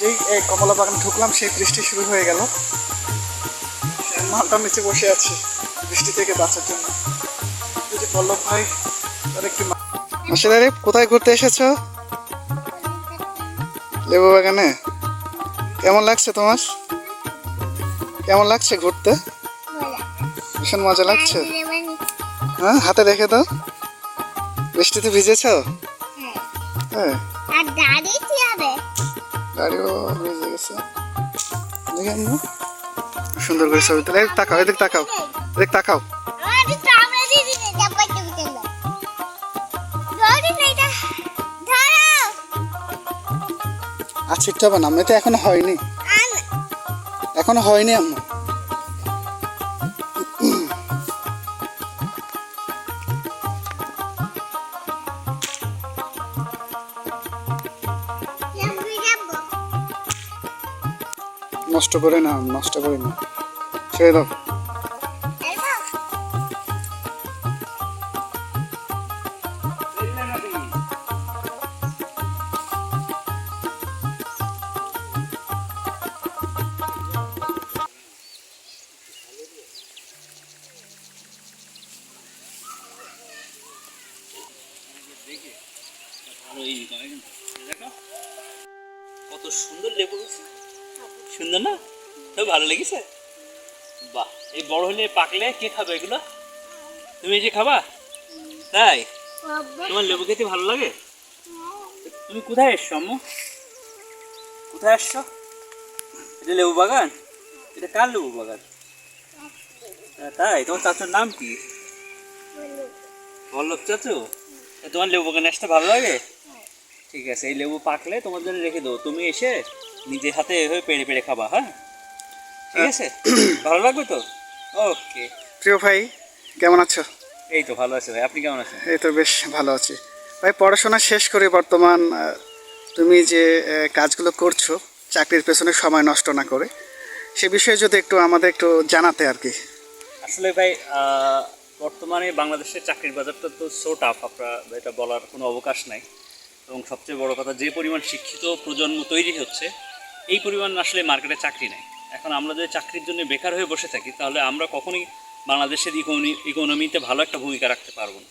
যেই এই কমলা বাগানে ঢুকলাম সেই বৃষ্টি শুরু হয়ে গেল। মালটার নিচে বসে আছি বৃষ্টি থেকে বাঁচার জন্য। এই যে পল্লব ভাই তার একটি মাসিদারে কোথায় ঘুরতে এসেছ? লেবু বাগানে? কেমন লাগছে তোমার? কেমন লাগছে ঘুরতে? ভীষণ মজা লাগছে। হ্যাঁ হাতে রেখে দাও। বৃষ্টিতে ভিজেছ? হ্যাঁ। আর দাঁড়িয়ে হবে? গাড়িও ভিজে গেছে। দেখেন সুন্দর করে ছবি তুলে। তাকাও এদিক তাকাও এদিক তাকাও। আচ্ছা আমরা না এটা এখনও হয়নি। এখনও হয়নি আম্মু। নষ্ট করে না নষ্ট করে না। ছেড়ে দাও। কত সুন্দর লেবু হয়েছে সুন্দর না? তো ভালো লেগেছে? বাহ, এই বড় হলে পাকলে কে খাবে এগুলো? তুমি এই যে খাবা? তাই? তোমার লেবু খেতে ভালো লাগে? তুমি কোথায় এসছো, আম্মু? কোথায় আসছো? এটা লেবু বাগান? এটা কার লেবু বাগান? তাই? তোমার চাচুর নাম কি? বল্লভ চাচু? তোমার লেবু বাগানে আসতে ভালো লাগে? ঠিক আছে, এই লেবু পাকলে তোমার জন্য রেখে দেবো। তুমি এসে নিজে হাতে এভাবে পেড়ে পেড়ে খাবা হ্যাঁ? ঠিক আছে? ভালো লাগবে তো? ওকে প্রিয় ভাই কেমন আছো? এই তো ভালো আছে ভাই। আপনি কেমন আছেন? এই তো বেশ ভালো আছি। ভাই পড়াশোনা শেষ করে বর্তমান তুমি যে কাজগুলো করছ চাকরির পেছনে সময় নষ্ট না করে সে বিষয়ে যদি একটু আমাদের একটু জানাতে আর কি। আসলে ভাই বর্তমানে বাংলাদেশের চাকরির বাজারটা তো সো টাফ আপনার এটা বলার কোনো অবকাশ নাই। এবং সবচেয়ে বড় কথা যে পরিমাণ শিক্ষিত প্রজন্ম তৈরি হচ্ছে এই পরিমাণ আসলে মার্কেটে চাকরি নেই। এখন আমরা যদি চাকরির জন্য বেকার হয়ে বসে থাকি তাহলে আমরা কখনোই বাংলাদেশের ইকোনমি ইকোনমিতে ভালো একটা ভূমিকা রাখতে পারব না।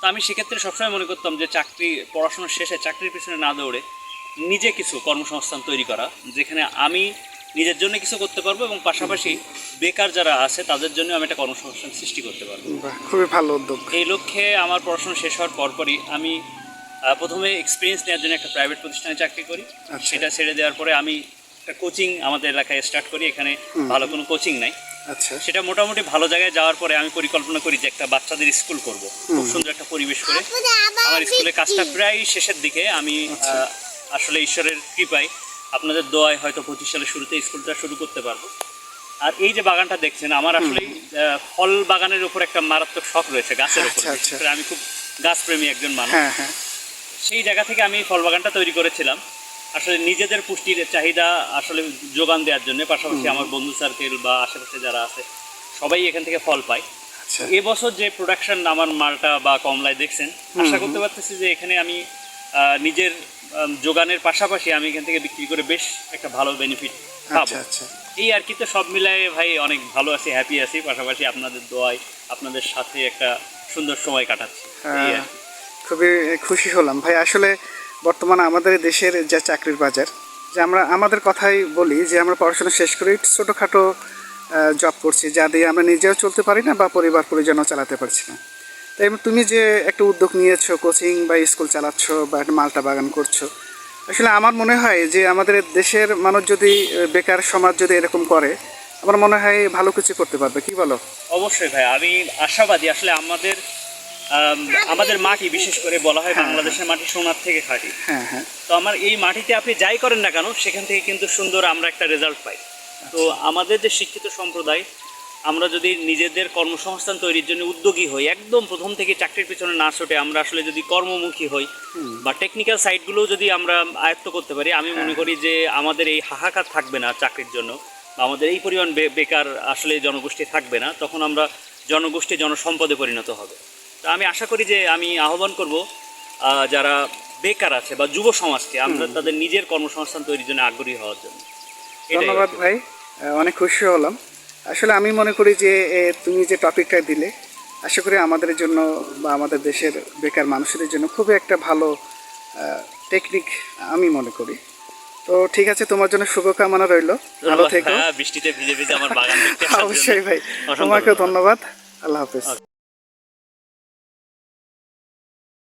তো আমি সেক্ষেত্রে সবসময় মনে করতাম যে চাকরি পড়াশোনা শেষে চাকরির পিছনে না দৌড়ে নিজে কিছু কর্মসংস্থান তৈরি করা যেখানে আমি নিজের জন্য কিছু করতে পারব এবং পাশাপাশি বেকার যারা আছে তাদের জন্য আমি একটা কর্মসংস্থান সৃষ্টি করতে পারব। খুবই ভালো উদ্যোগ। এই লক্ষ্যে আমার পড়াশোনা শেষ হওয়ার পরপরই আমি প্রথমে এক্সপিরিয়েন্স নেওয়ার জন্য একটা প্রাইভেট প্রতিষ্ঠানে চাকরি করি। আচ্ছা। সেটা ছেড়ে দেওয়ার পরে আমি একটা কোচিং আমাদের এলাকায় স্টার্ট করি এখানে ভালো কোনো কোচিং নাই। আচ্ছা। সেটা মোটামুটি ভালো জায়গায় যাওয়ার পরে আমি পরিকল্পনা করি যে একটা বাচ্চাদের স্কুল করব। খুব সুন্দর একটা পরিবেশ করে আমার স্কুলের কাজটা প্রায় শেষের দিকে। আমি আচ্ছা। আহ, আসলে ঈশ্বরের কৃপায় আপনাদের দোয়ায় হয়তো পঁচিশ সালের শুরুতে স্কুলটা শুরু করতে পারব। আর এই যে বাগানটা দেখছেন আমার আসলে ফল বাগানের উপর একটা মারাত্মক শখ রয়েছে গাছের উপর। আচ্ছা, আচ্ছা। আমি খুব গাছপ্রেমী একজন মানুষ। হ্যাঁ হ্যাঁ। সেই জায়গা থেকে আমি ফল বাগানটা তৈরি করেছিলাম। আসলে নিজেদের পুষ্টির চাহিদা আসলে যোগান দেওয়ার জন্য পাশাপাশি আমার বন্ধু সার্কেল বা আশেপাশে যারা আছে সবাই এখান থেকে ফল পায়। আচ্ছা। এবছর যে প্রোডাকশন আমার মালটা বা কমলায় দেখছেন আশা করতে পারতেছি যে এখানে আমি নিজের যোগানের পাশাপাশি আমি এখান থেকে বিক্রি করে বেশ একটা ভালো বেনিফিট পাবো। আচ্ছা। আচ্ছা এই আর কি তো সব মিলায়ে ভাই অনেক ভালো আছি হ্যাপি আছি পাশাপাশি আপনাদের দোয়ায় আপনাদের সাথে একটা সুন্দর সময় কাটাচ্ছি। হ্যাঁ। খুবই খুশি হলাম। ভাই আসলে বর্তমানে আমাদের দেশের যে চাকরির বাজার যে আমরা আমাদের কথাই বলি যে আমরা পড়াশোনা শেষ করে ছোটোখাটো জব করছি যা দিয়ে আমরা নিজেও চলতে পারি না বা পরিবার পরিজনও চালাতে পারছি না। তাই তুমি যে একটা উদ্যোগ নিয়েছো কোচিং বা স্কুল চালাচ্ছ বা একটা মালটা বাগান করছ আসলে আমার মনে হয় যে আমাদের দেশের মানুষ যদি বেকার সমাজ যদি এরকম করে আমার মনে হয় ভালো কিছু করতে পারবে। কি বলো? অবশ্যই ভাই আমি আশাবাদী। আসলে আমাদের আম, আমাদের মাটি বিশেষ করে বলা হয় বাংলাদেশের মাটি সোনার থেকে খাঁটি। হ্যাঁ হ্যাঁ। তো আমার এই মাটিতে আপনি যাই করেন না কেন সেখান থেকে কিন্তু সুন্দর আমরা একটা রেজাল্ট পাই। তো আমাদের যে শিক্ষিত সম্প্রদায় আমরা যদি নিজেদের কর্মসংস্থান তৈরির জন্য উদ্যোগী হই একদম প্রথম থেকে চাকরির পিছনে না ছুটে আমরা আসলে যদি কর্মমুখী হই বা টেকনিক্যাল সাইটগুলোও যদি আমরা আয়ত্ত করতে পারি আমি মনে করি যে আমাদের এই হাহাকার থাকবে না চাকরির জন্য বা আমাদের এই পরিমাণ বেকার আসলে জনগোষ্ঠী থাকবে না তখন আমরা জনগোষ্ঠী জনসম্পদে পরিণত হবে। তো আমি আশা করি যে আমি আহ্বান করব যারা বেকার আছে বা যুব সমাজকে আমরা তাদের নিজের কর্মসংস্থান তৈরির জন্য আগ্রহী হওয়ার জন্য। ধন্যবাদ ভাই অনেক খুশি হলাম। আসলে আমি মনে করি যে তুমি যে টপিকটা দিলে আশা করি আমাদের জন্য বা আমাদের দেশের বেকার মানুষদের জন্য খুবই একটা ভালো টেকনিক আমি মনে করি। তো ঠিক আছে তোমার জন্য শুভকামনা রইল। ভালো থেকো। হ্যাঁ, বৃষ্টিতে ভিজে ভিজে আমার বাগান। অবশ্যই ভাই অসংখ্য তোমাকে ধন্যবাদ। ধন্যবাদ। আল্লাহ হাফেজ।